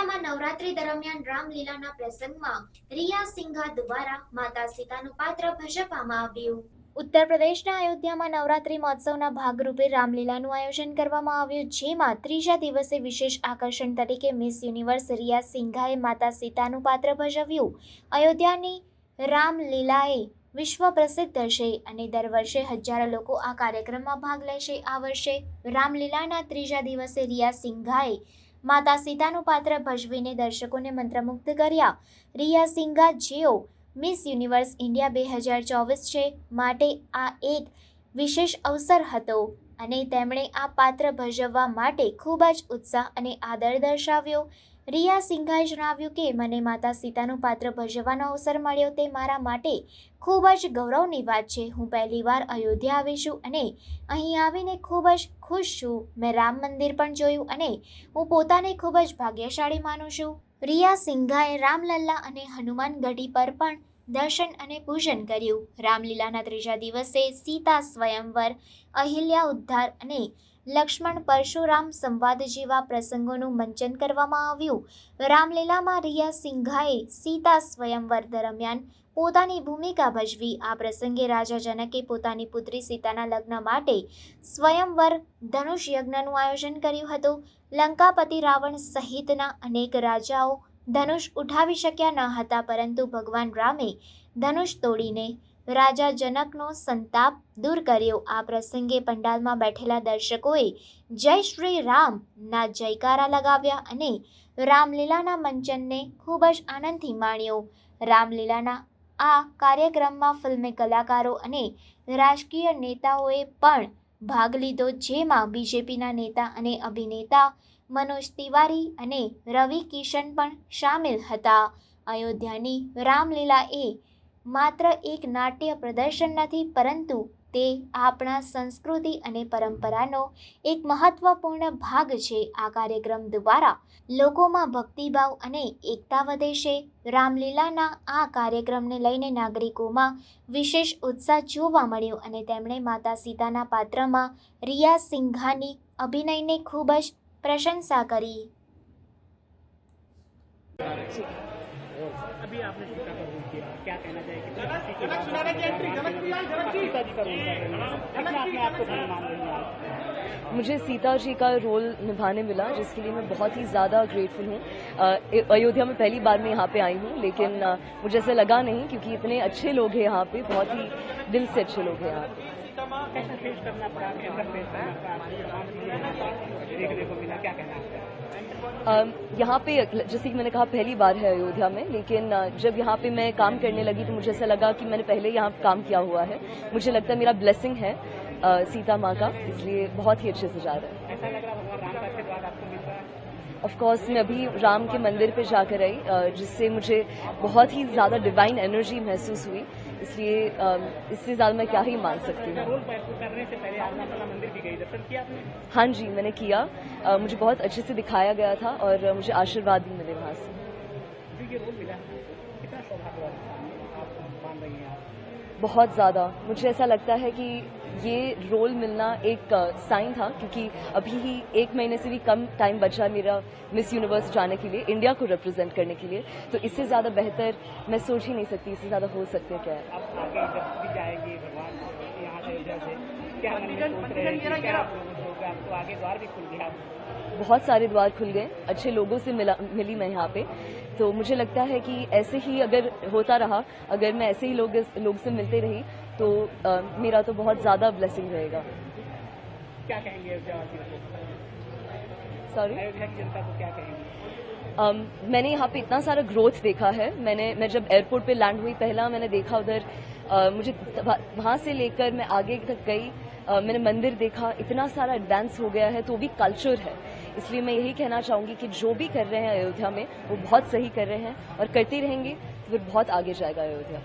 અયોધ્યામાં નવરાત્રી દરમિયાન રામલીલાના પ્રસંગમાં રિયા સિંઘા દ્વારા માતા સીતાનું પાત્ર ભજવવામાં આવ્યું. ઉત્તર પ્રદેશના અયોધ્યામાં નવરાત્રી મહોત્સવના ભાગરૂપે રામલીલાનું આયોજન કરવામાં આવ્યું, જેમાં ત્રીજા દિવસે વિશેષ આકર્ષણ તરીકે મિસ યુનિવર્સ રિયા સિંઘાએ માતા સીતાનું પાત્ર ભજવ્યું. અયોધ્યાની રામલીલાએ વિશ્વ પ્રસિદ્ધ છે અને દર વર્ષે હજારો લોકો આ કાર્યક્રમમાં ભાગ લેશે. આ વર્ષે રામલીલાના ત્રીજા દિવસે રિયા સિંઘાએ માતા સીતાનું પાત્ર ભજવીને દર્શકોને મંત્રમુગ્ધ કર્યા. રિયા સિંઘા જેઓ મિસ યુનિવર્સ ઇન્ડિયા બે હજાર ચોવીસ છે, માટે આ એક વિશેષ અવસર હતો અને તેમણે આ પાત્ર ભજવવા માટે ખૂબ જ ઉત્સાહ અને આદર દર્શાવ્યો. રિયા સિંઘાએ જણાવ્યું કે, મને માતા સીતાનું પાત્ર ભજવવાનો અવસર મળ્યો તે મારા માટે ખૂબ જ ગૌરવની વાત છે. હું પહેલીવાર અયોધ્યા આવી છું અને અહીં આવીને ખૂબ જ ખુશ છું. મેં રામ મંદિર પણ જોયું અને હું પોતાને ખૂબ જ ભાગ્યશાળી માનું છું. રિયા સિંઘાએ રામલલ્લા અને હનુમાન ગઢી પર પણ દર્શન અને પૂજન કર્યું. રામલીલાના ત્રીજા દિવસે સીતા સ્વયંવર, અહિલ્યા ઉદ્ધાર અને લક્ષ્મણ પરશુરામ સંવાદ જેવા પ્રસંગોનું મંચન કરવામાં આવ્યું. રામલીલામાં રિયા સિંઘાએ સીતા સ્વયંવર દરમિયાન પોતાની ભૂમિકા ભજવી. આ પ્રસંગે રાજા જનકે પોતાની પુત્રી સીતાના લગ્ન માટે સ્વયંવર ધનુષ યજ્ઞનું આયોજન કર્યું હતું. લંકાપતિ રાવણ સહિતના અનેક રાજાઓ ધનુષ ઉઠાવી શક્યા ન હતા, પરંતુ ભગવાન રામે ધનુષ તોડીને રાજા જનકનો સંતાપ દૂર કર્યો. આ પ્રસંગે પંડાલમાં બેઠેલા દર્શકોએ જય શ્રી રામ, ના જયકારા લગાવ્યા અને રામલીલાના મંચનને ખૂબ જ આનંદથી માણ્યો. રામલીલાના આ કાર્યક્રમમાં ફિલ્મી કલાકારો અને રાજકીય નેતાઓએ પણ ભાગ લીધો, જેમાં બીજેપીના નેતા અને અભિનેતા મનોજ તિવારી અને રવિ કિશન પણ સામેલ હતા. અયોધ્યાની રામલીલા એ માત્ર એક નાટ્ય પ્રદર્શન નથી, પરંતુ તે આપણા સંસ્કૃતિ અને પરંપરાનો એક મહત્વપૂર્ણ ભાગ છે. આ કાર્યક્રમ દ્વારા લોકોમાં ભક્તિભાવ અને એકતા વધે છે. રામલીલાના આ કાર્યક્રમને લઈને નાગરિકોમાં વિશેષ ઉત્સાહ જોવા મળ્યો અને તેમણે માતા સીતાના પાત્રમાં રિયા સિંઘાની અભિનયને ખૂબ જ પ્રશંસા કરી. अभी आपने सीता का रोल किया। क्या कहना चाहिए कितनी खुशी की बात है मुझे सीता जी का रोल निभाने मिला जिसके लिए मैं बहुत ही ज़्यादा ग्रेटफुल हूँ। अयोध्या में पहली बार मैं यहाँ पे आई हूँ लेकिन मुझे ऐसा लगा नहीं क्योंकि इतने अच्छे लोग हैं यहाँ पे बहुत ही दिल से अच्छे लोग हैं यहाँ पे। कैसा फेस करना पड़ा? कैसा फेस करना पड़ा? आपको तमाम चीज़ें यहाँ देखने को मिला क्या कहना यहाँ पे जैसे कि मैंने कहा पहली बार है अयोध्या में लेकिन जब यहाँ पे मैं काम करने लगी तो मुझे ऐसा लगा कि मैंने पहले यहाँ काम किया हुआ है। मुझे लगता है मेरा ब्लेसिंग है सीता माँ का इसलिए बहुत ही अच्छे से जा रहा है ऐसा लग रहा भगवान राम का आशीर्वाद आपको मिल रहा है ऑफ़ कोर्स मैं अभी राम के मंदिर पे जाकर आई जिससे मुझे बहुत ही ज़्यादा डिवाइन एनर्जी महसूस हुई। इसलिए इससे ज़्यादा मैं क्या ही मान सकती हूँ। हाँ जी, मैंने किया। मुझे बहुत अच्छे से दिखाया गया था और मुझे आशीर्वाद भी मिले वहाँ से जो ये रोल मिला है कितना सौभाग्य आप मान रही हैं आप बहुत ज़्यादा। मुझे ऐसा लगता है कि ये रोल मिलना एक साइन था क्योंकि अभी ही एक महीने से भी कम टाइम बचा मेरा मिस यूनिवर्स जाने के लिए इंडिया को रिप्रेजेंट करने के लिए। तो इससे ज़्यादा बेहतर मैं सोच ही नहीं सकती इससे ज़्यादा हो सकते क्या? है रहे हैं बहुत सारे द्वार खुल गए अच्छे लोगों से मिला मिली मैं यहाँ पे। तो मुझे लगता है कि ऐसे ही अगर होता रहा अगर मैं ऐसे ही लोग लोग से मिलते रही तो अ, मेरा तो बहुत ज़्यादा ब्लेसिंग रहेगा। क्या कहेंगे सॉरी जनता को क्या कहेंगे? um, मैंने यहाँ पे इतना सारा ग्रोथ देखा है। मैंने मैं जब एयरपोर्ट पे लैंड हुई पहला मैंने देखा उधर uh, मुझे वहाँ से लेकर मैं आगे तक गई uh, मैंने मंदिर देखा इतना सारा एडवांस हो गया है तो भी कल्चर है। इसलिए मैं यही कहना चाहूंगी कि जो भी कर रहे हैं अयोध्या में वो बहुत सही कर रहे हैं और करते रहेंगे तो फिर बहुत आगे जाएगा अयोध्या